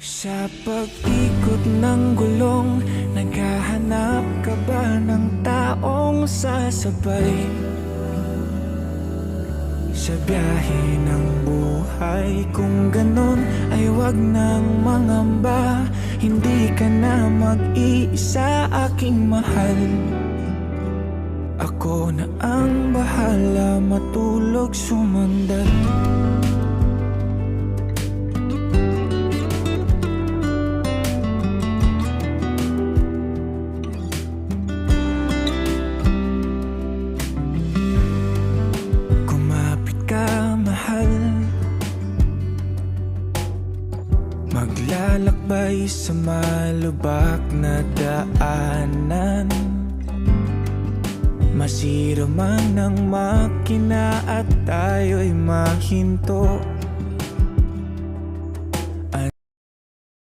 Sa pag-ikot ng gulong Naghahanap ka ba ng taong sasabay? Sa biyahe ng buhay Kung ganon ay wag nang mangamba. Hindi ka na mag-iisa aking mahal. Ako na ang bahala matulog sumandal Maglalakbay sa malubak na daanan. Masira man ang makina at tayo'y mahinto